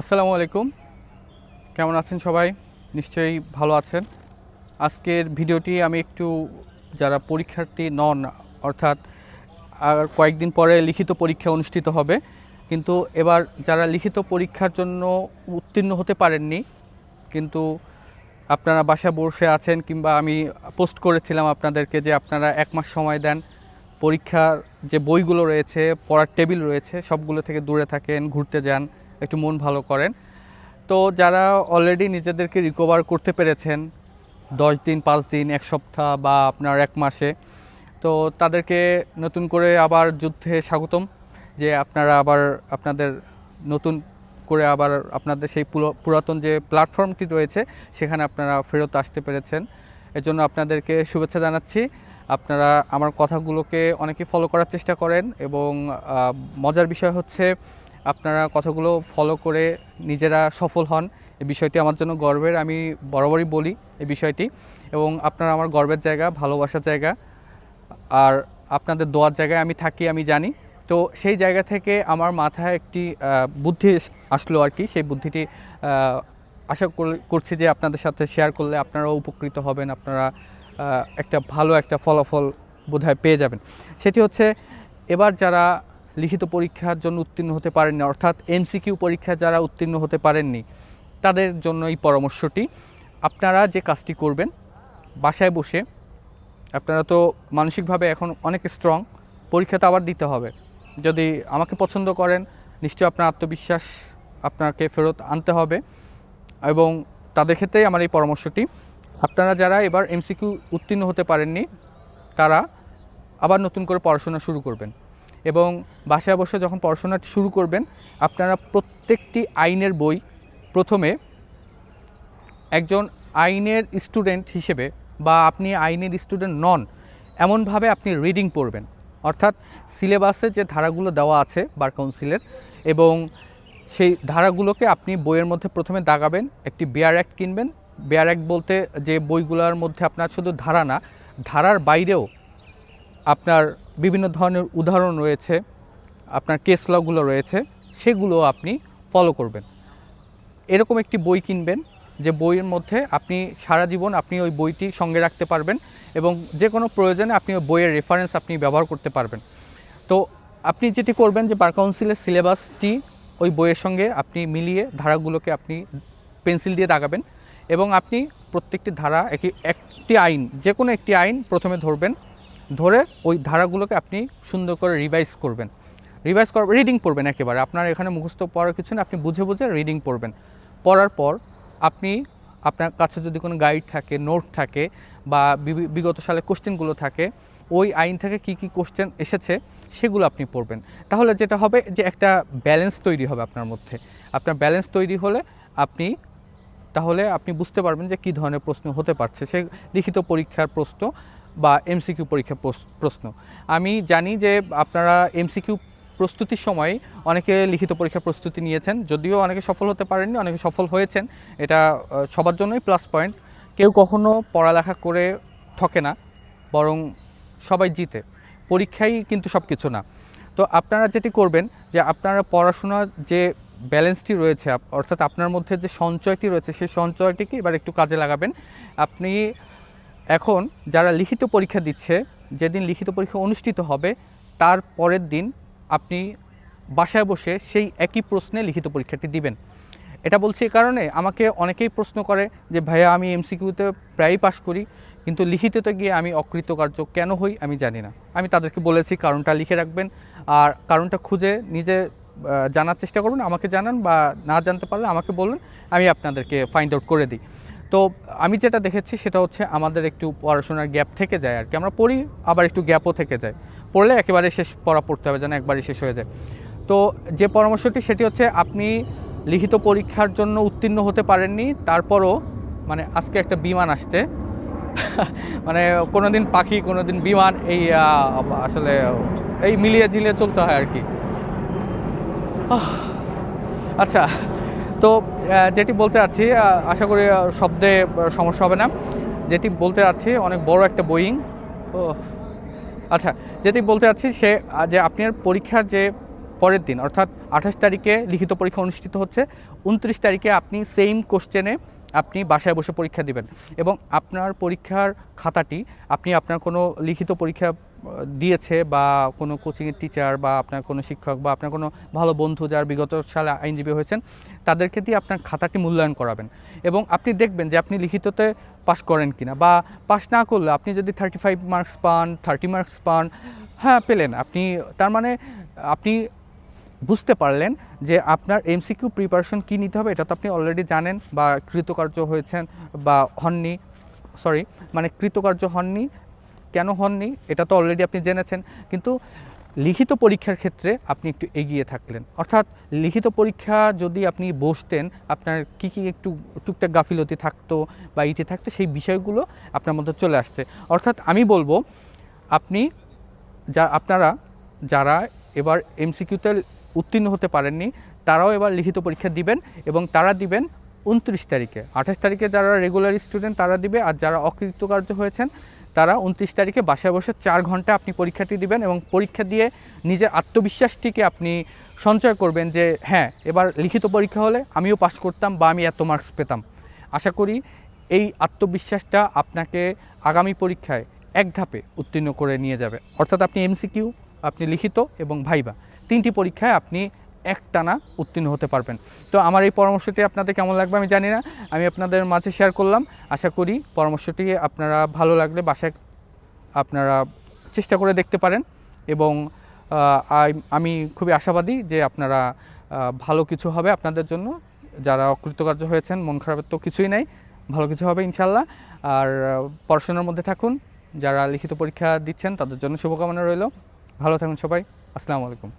আসসালামু আলাইকুম। কেমন আছেন সবাই? নিশ্চয়ই ভালো আছেন। আজকের ভিডিওটি আমি একটু যারা পরীক্ষার্থী নন, অর্থাৎ আর কয়েকদিন পরে লিখিত পরীক্ষা অনুষ্ঠিত হবে, কিন্তু এবার যারা লিখিত পরীক্ষার জন্য উত্তীর্ণ হতে পারেননি, কিন্তু আপনারা বাসায় বসে আছেন কিংবা আমি পোস্ট করেছিলাম আপনাদেরকে যে আপনারা এক মাস সময় দেন, পরীক্ষার যে বইগুলো রয়েছে, পড়ার টেবিল রয়েছে, সবগুলো থেকে দূরে থাকেন, ঘুরতে যান একটু মন ভালো করেন। তো যারা অলরেডি নিজেদেরকে রিকভার করতে পেরেছেন, দশ দিন, পাঁচ দিন, এক সপ্তাহ বা আপনার এক মাসে, তো তাদেরকে নতুন করে আবার যুদ্ধে স্বাগতম, যে আপনারা আবার আপনাদের নতুন করে আবার আপনাদের সেই পুরো- পুরাতন যে প্ল্যাটফর্মটি রয়েছে, সেখানে আপনারা ফেরত আসতে পেরেছেন। এজন্য আপনাদেরকে শুভেচ্ছা জানাচ্ছি। আপনারা আমার কথাগুলোকে অনেকে ফলো করার চেষ্টা করেন এবং মজার বিষয় হচ্ছে আপনারা কথাগুলো ফলো করে নিজেরা সফল হন। এই বিষয়টি আমার জন্য গর্বের। আমি বরাবরই বলি এই বিষয়টি। এবং আপনারা আমার গর্বের জায়গা, ভালোবাসার জায়গা। আর আপনাদের দোয়ার জায়গায় আমি থাকি, আমি জানি। তো সেই জায়গা থেকে আমার মাথায় একটি বুদ্ধি আসলো আর কি। সেই বুদ্ধিটি আশা কর- করছি যে আপনাদের সাথে শেয়ার করলে আপনারাও উপকৃত হবেন। আপনারা একটা ভালো একটা ফলাফল বোধহয় পেয়ে যাবেন। সেটি হচ্ছে, এবার যারা লিখিত পরীক্ষার জন্য উত্তীর্ণ হতে পারেননি, অর্থাৎ এমসিকিউ পরীক্ষা যারা উত্তীর্ণ হতে পারেননি, তাদের জন্য এই পরামর্শটি। আপনারা যে কাজটি করবেন, বাসায় বসে, আপনারা তো মানসিকভাবে এখন অনেক স্ট্রং পরীক্ষা তো আবার দিতে হবে। যদি আমাকে পছন্দ করেন, নিশ্চয়ই আপনার আত্মবিশ্বাস আপনাকে ফেরত আনতে হবে এবং তাদের ক্ষেত্রেই আমার এই পরামর্শটি। আপনারা যারা এবার এমসিকিউ উত্তীর্ণ হতে পারেননি, তারা আবার নতুন করে পড়াশোনা শুরু করবেন। এবং বাসায় বসে যখন পড়াশোনা শুরু করবেন, আপনারা প্রত্যেকটি আইনের বই প্রথমে একজন আইনের স্টুডেন্ট হিসেবে বা আপনি আইনের স্টুডেন্ট নন, এমনভাবে আপনি রিডিং পড়বেন। অর্থাৎ সিলেবাসে যে ধারাগুলো দেওয়া আছে বার কাউন্সিলের এবং সেই ধারাগুলোকে আপনি বইয়ের মধ্যে প্রথমে দাগাবেন, একটি বেয়ার অ্যাক্ট কিনবেন। বেয়ার অ্যাক্ট বলতে যে বইগুলোর মধ্যে আপনার শুধু ধারা না, ধারার বাইরেও আপনার বিভিন্ন ধরনের উদাহরণ রয়েছে, আপনার কেস লগুলো রয়েছে, সেগুলো আপনি ফলো করবেন। এরকম একটি বই কিনবেন, যে বইয়ের মধ্যে আপনি সারা জীবন আপনি ওই বইটি সঙ্গে রাখতে পারবেন এবং যে কোনো প্রয়োজনে আপনি ওই বইয়ের রেফারেন্স আপনি ব্যবহার করতে পারবেন। তো আপনি যেটি করবেন যে বার কাউন্সিলের সিলেবাসটি ওই বইয়ের সঙ্গে আপনি মিলিয়ে ধারাগুলোকে আপনি পেন্সিল দিয়ে দাগাবেন এবং আপনি প্রত্যেকটি ধারা একই একটি আইন যে কোনো একটি আইন প্রথমে ধরবেন ধরে ওই ধারাগুলোকে আপনি সুন্দর করে রিভাইজ করবেন। রিভাইজ কর রিডিং পড়বেন একেবারে। আপনার এখানে মুখস্থ পড়ার কিছু না, আপনি বুঝে বুঝে রিডিং পড়বেন। পড়ার পর আপনি আপনার কাছে যদি কোনো গাইড থাকে নোট থাকে বা বিগত সালে কোশ্চেনগুলো থাকে, ওই আইন থেকে কি কি কোশ্চেন এসেছে সেগুলো আপনি পড়বেন। তাহলে যেটা হবে যে একটা ব্যালেন্স তৈরি হবে আপনার মধ্যে। আপনার ব্যালেন্স তৈরি হলে আপনি, তাহলে আপনি বুঝতে পারবেন যে কী ধরনের প্রশ্ন হতে পারছে। সে লিখিত পরীক্ষার প্রশ্ন বা এমসিকিউ পরীক্ষার প্রস- প্রশ্ন। আমি জানি যে আপনারা এমসিকিউ প্রস্তুতির সময় অনেকে লিখিত পরীক্ষার প্রস্তুতি নিয়েছেন, যদিও অনেকে সফল হতে পারেননি, অনেকে সফল হয়েছেন। এটা সবার জন্যই প্লাস পয়েন্ট কেউ কখনো পড়ালেখা করে ঠকে না, বরং সবাই জিতে। পরীক্ষাই কিন্তু সব কিছু না। তো আপনারা যেটি করবেন যে আপনারা পড়াশোনার যে ব্যালেন্সটি রয়েছে অর্থাৎ আপনার মধ্যে যে সঞ্চয়টি রয়েছে, সেই সঞ্চয়টিকে এবার একটু কাজে লাগাবেন। আপনি এখন যারা লিখিত পরীক্ষা দিচ্ছে, যেদিন লিখিত পরীক্ষা অনুষ্ঠিত হবে, তার পরের দিন আপনি বাসায় বসে সেই একই প্রশ্নে লিখিত পরীক্ষাটি দিবেন। এটা বলছি এ কারণে আমাকে অনেকেই প্রশ্ন করে যে, ভাইয়া, আমি এমসিকিউতে প্রায়ই পাশ করি, কিন্তু লিখিততে গিয়ে আমি অকৃতকার্য কেন হই আমি জানি না। আমি তাদেরকে বলেছি, কারণটা লিখে রাখবেন আর কারণটা খুঁজে নিজে জানার চেষ্টা করুন, আমাকে জানান বা না জানতে পারলে আমাকে বলুন, আমি আপনাদেরকে ফাইন্ড আউট করে দিই। তো আমি যেটা দেখেছি সেটা হচ্ছে আমাদের একটু পড়াশোনার গ্যাপ থেকে যায় আর কি। আমরা পড়ি, আবার একটু গ্যাপও থেকে যায়। পড়লে একেবারে শেষ পড়া পড়তে হবে যেন একবারে শেষ হয়ে যায়। তো যে পরামর্শটি, সেটি হচ্ছে আপনি লিখিত পরীক্ষার জন্য উত্তীর্ণ হতে পারেননি, তারপরও মানে আজকে একটা বিমান আসছে। মানে কোনো দিন পাখি কোনো দিন বিমান, এই আসলে এই মিলিয়ে ঝিলিয়ে চলতে হয় আর কি। আচ্ছা। তো যেটি বলতে চাচ্ছি আশা করি শব্দে সমস্যা হবে না। যেটি বলতে চাচ্ছি, অনেক বড় একটা বোয়িং ও আচ্ছা যেটি বলতে চাচ্ছি, সে যে আপনার পরীক্ষার যে পরের দিন, অর্থাৎ আঠাশ তারিখে লিখিত পরীক্ষা অনুষ্ঠিত হচ্ছে, উনত্রিশ তারিখে আপনি সেম কোশ্চেনে আপনি বাসায় বসে পরীক্ষা দিবেন এবং আপনার পরীক্ষার খাতাটি আপনি আপনার কোনো লিখিত পরীক্ষা দিয়েছে বা কোনো কোচিংয়ের টিচার বা আপনার কোনো শিক্ষক বা আপনার কোনো ভালো বন্ধু যার বিগত সালে আইনজীবী হয়েছেন, তাদেরকে দিয়ে আপনার খাতাটি মূল্যায়ন করাবেন এবং আপনি দেখবেন যে আপনি লিখিততে পাস করেন কিনা বা পাস না করলে আপনি যদি থার্টি ফাইভ মার্কস পান থার্টি মার্কস পান হ্যাঁ পেলেন। আপনি, তার মানে আপনি বুঝতে পারলেন যে আপনার এমসিকিউ প্রিপারেশন কী নিতে হবে, এটা তো আপনি অলরেডি জানেন বা কৃতকার্য হয়েছেন বা হননি সরি মানে কৃতকার্য হননি, কেন হননি, এটা তো অলরেডি আপনি জেনেছেন, কিন্তু লিখিত পরীক্ষার ক্ষেত্রে আপনি একটু এগিয়ে থাকলেন। অর্থাৎ লিখিত পরীক্ষা যদি আপনি বসতেন, আপনার কী কী একটু টুকটাক গাফিলতি থাকতো বা ইটি থাকতো, সেই বিষয়গুলো আপনার মধ্যে চলে আসছে। অর্থাৎ আমি বলব, আপনি যা, আপনারা যারা এবার এমসিকিউতে উত্তীর্ণ হতে পারেননি, তারাও এবার লিখিত পরীক্ষা দিবেন এবং তারা দিবেন উনত্রিশ তারিখে। আঠাশ তারিখে যারা রেগুলার স্টুডেন্ট তারা দিবে, আর যারা অকৃতকার্য হয়েছেন তারা উনত্রিশ তারিখে বাসায় বসে চার ঘণ্টা আপনি পরীক্ষাটি দিবেন এবং পরীক্ষা দিয়ে নিজের আত্মবিশ্বাসটিকে আপনি সঞ্চয় করবেন যে হ্যাঁ এবার লিখিত পরীক্ষা হলে আমিও পাস করতাম বা আমি এত মার্কস পেতাম। আশা করি এই আত্মবিশ্বাসটা আপনাকে আগামী পরীক্ষায় এক ধাপে উত্তীর্ণ করে নিয়ে যাবে। অর্থাৎ আপনি এমসিকিউ আপনি লিখিত এবং ভাইবা। তিনটি পরীক্ষায় আপনি একটানা উত্তীর্ণ হতে পারবেন। তো আমার এই পরামর্শটি আপনাদের কেমন লাগবে আমি জানি না। আমি আপনাদের মাঝে শেয়ার করলাম। আশা করি পরামর্শটি আপনারা ভালো লাগলে বাসায় আপনারা চেষ্টা করে দেখতে পারেন এবং আমি খুবই আশাবাদী যে আপনারা ভালো কিছু হবে আপনাদের জন্য। যারা অকৃতকার্য হয়েছেন, মন খারাপের তো কিছুই নাই, ভালো কিছু হবে ইনশাল্লাহ। আর পড়াশোনার মধ্যে থাকুন। যারা লিখিত পরীক্ষা দিচ্ছেন তাদের জন্য শুভকামনা রইল। ভালো থাকুন সবাই। আসসালামু আলাইকুম।